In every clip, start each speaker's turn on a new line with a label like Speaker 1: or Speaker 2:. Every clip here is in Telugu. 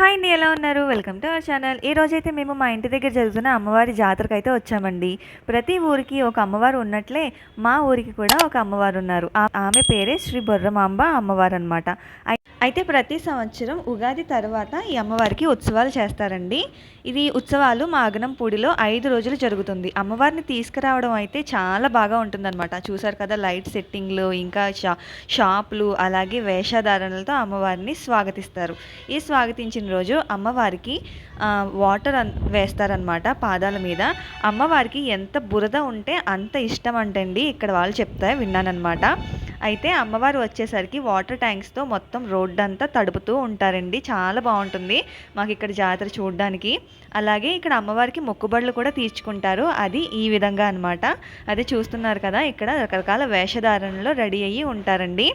Speaker 1: హాయ్ అండి ఎలా ఉన్నారు? Welcome to our channel. ఈ రోజైతే మేము మా ఇంటి దగ్గర జరుగుతున్న అమ్మవారి జాతరకు అయితే వచ్చామండి. ప్రతి ఊరికి ఒక అమ్మవారు ఉన్నట్లే మా ఊరికి కూడా ఒక అమ్మవారు ఉన్నారు. ఆ- ఆమె పేరే శ్రీ బొర్రమాంబ అమ్మవారు అనమాట అయితే ప్రతి సంవత్సరం ఉగాది తర్వాత ఈ అమ్మవారికి ఉత్సవాలు చేస్తారండి. ఇది ఉత్సవాలు మా అగనంపూడిలో ఐదు రోజులు జరుగుతుంది. అమ్మవారిని తీసుకురావడం అయితే చాలా బాగా ఉంటుందన్నమాట. చూసారు కదా లైట్ సెట్టింగ్లు ఇంకా షా షాపులు అలాగే వేషధారణలతో అమ్మవారిని స్వాగతిస్తారు. ఈ స్వాగతించిన రోజు అమ్మవారికి వాటర్ అన్ వేస్తారనమాట పాదాల మీద. అమ్మవారికి ఎంత బురద ఉంటే అంత ఇష్టం అంటండి ఇక్కడ వాళ్ళు చెప్తా విన్నానమాట అయితే అమ్మవారు వచ్చేసరికి వాటర్ ట్యాంక్స్తో మొత్తం రోడ్డు అంతా తడుపుతూ ఉంటారండి. చాలా బాగుంటుంది మాకు ఇక్కడ జాతర చూడడానికి. అలాగే ఇక్కడ అమ్మవారికి మొక్కుబడులు కూడా తీర్చుకుంటారు. అది ఈ విధంగా అనమాట అది చూస్తున్నారు కదా ఇక్కడ రకరకాల వేషధారణలో రెడీ అయ్యి ఉంటారండి.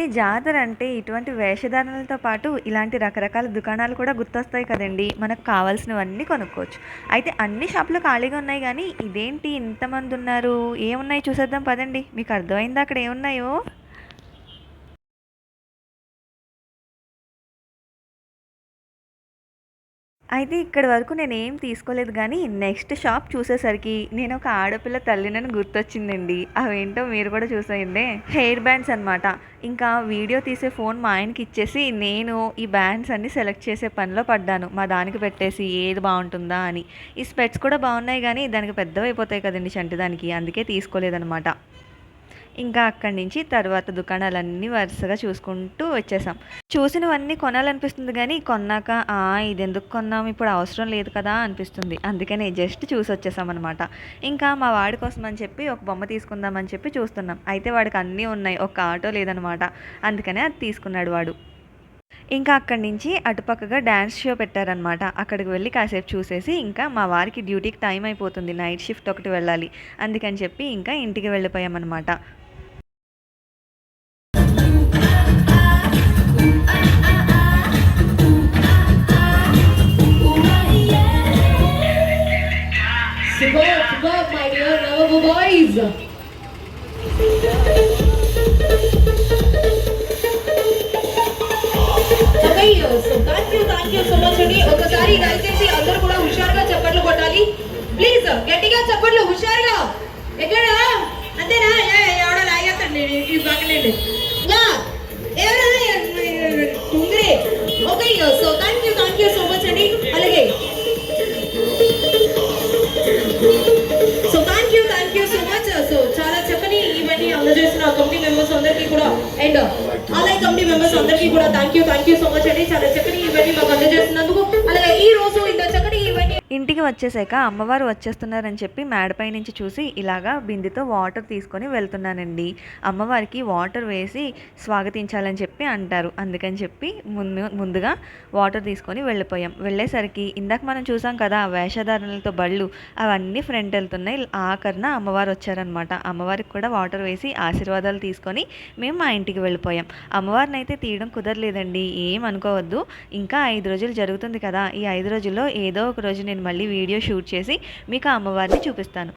Speaker 1: అయితే జాతర అంటే ఇటువంటి వేషధారణలతో పాటు ఇలాంటి రకరకాల దుకాణాలు కూడా గుర్తొస్తాయి కదండి. మనకు కావాల్సినవన్నీ కొనుక్కోవచ్చు. అయితే అన్ని షాపులు ఖాళీగా ఉన్నాయి కానీ ఇదేంటి ఇంతమంది ఉన్నారు? ఏమున్నాయి? చూసేద్దాం పదండి. మీకు అర్థమైందా? అక్కడ ఏమున్నాయో? అయితే ఇక్కడ వరకు నేను ఏం తీసుకోలేదు కానీ నెక్స్ట్ షాప్ చూసేసరికి నేను ఒక ఆడపిల్ల తల్లినని గుర్తొచ్చిందండి. అవేంటో మీరు కూడా చూసేయండి. హెయిర్ బ్యాండ్స్ అనమాట ఇంకా వీడియో తీసే ఫోన్ మా ఆయనకి ఇచ్చేసి నేను ఈ బ్యాండ్స్ అన్ని సెలెక్ట్ చేసే పనిలో పడ్డాను. మా దానికి పెట్టేసి ఏది బాగుంటుందా అని. ఈ స్పెట్స్ కూడా బాగున్నాయి కానీ దానికి పెద్దవైపోతాయి కదండి చంటి దానికి అందుకే తీసుకోలేదనమాట ఇంకా అక్కడి నుంచి తర్వాత దుకాణాలన్నీ వరుసగా చూసుకుంటూ వచ్చేసాం. చూసినవన్నీ కొనాలనిపిస్తుంది కానీ కొన్నాక "ఆ, ఇది ఎందుకు కొన్నాం? ఇప్పుడు అవసరం లేదు కదా అనిపిస్తుంది. అందుకని జస్ట్ చూసి వచ్చేసాం అనమాట ఇంకా మా వాడి కోసం అని చెప్పి ఒక బొమ్మ తీసుకుందామని చెప్పి చూస్తున్నాం. అయితే వాడికి అన్నీ ఉన్నాయి. ఒక ఆటో లేదనమాట అందుకనే అది తీసుకున్నాడు వాడు. ఇంకా అక్కడి నుంచి అటుపక్కగా డ్యాన్స్ షో పెట్టారనమాట అక్కడికి వెళ్ళి కాసేపు చూసేసి ఇంకా మా వారికి డ్యూటీకి టైం అయిపోతుంది. నైట్ షిఫ్ట్ ఒకటి వెళ్ళాలి. అందుకని చెప్పి ఇంకా ఇంటికి వెళ్ళిపోయామన్నమాట.
Speaker 2: Superb, superb, my dear Navabu boys. Okay, so thank you, thank you so much అండి ఒకసారి దయచేసి అందరూ కూడా హుషారుగా చప్పట్లు కొట్టాలి ప్లీజ్ గట్టిగా చప్పట్లు హుషారుగా ఎక్కడ అంతేనా ఏ- ఎవడో లాగేస్తాండి ఈ పక్కనండి అలాగే కమిటీ మెంబర్స్ అందరికీ కూడా thank you thank you so much అండి. చాలా చక్కని ఇవన్నీ మాకు అందజేస్తున్నందుకు. అలాగే ఈ రోజు ఇంత
Speaker 1: ఇంటికి వచ్చేసాక అమ్మవారు వచ్చేస్తున్నారని చెప్పి మేడపై నుంచి చూసి ఇలాగా బిందెతో వాటర్ తీసుకొని వెళ్తున్నానండి. అమ్మవారికి వాటర్ వేసి స్వాగతించాలని చెప్పి అంటారు. అందుకని చెప్పి ముందు ముందుగా వాటర్ తీసుకొని వెళ్ళిపోయాం. వెళ్ళేసరికి ఇందాక మనం చూసాం కదా వేషధారణలతో బళ్ళు అవన్నీ ఫ్రంట్ వెళ్తున్నాయి. ఆఖరిన అమ్మవారు వచ్చారనమాట అమ్మవారికి కూడా వాటర్ వేసి ఆశీర్వాదాలు తీసుకొని మేము మా ఇంటికి వెళ్ళిపోయాం. అమ్మవారిని అయితే తీయడం కుదరలేదండి. ఏం అనుకోవద్దు. ఇంకా ఐదు రోజులు జరుగుతుంది కదా. ఈ ఐదు రోజుల్లో ఏదో ఒక రోజు నేను మళ్ళీ వీడియో షూట్ చేసి మీకు ఆ అమ్మవారిని చూపిస్తాను.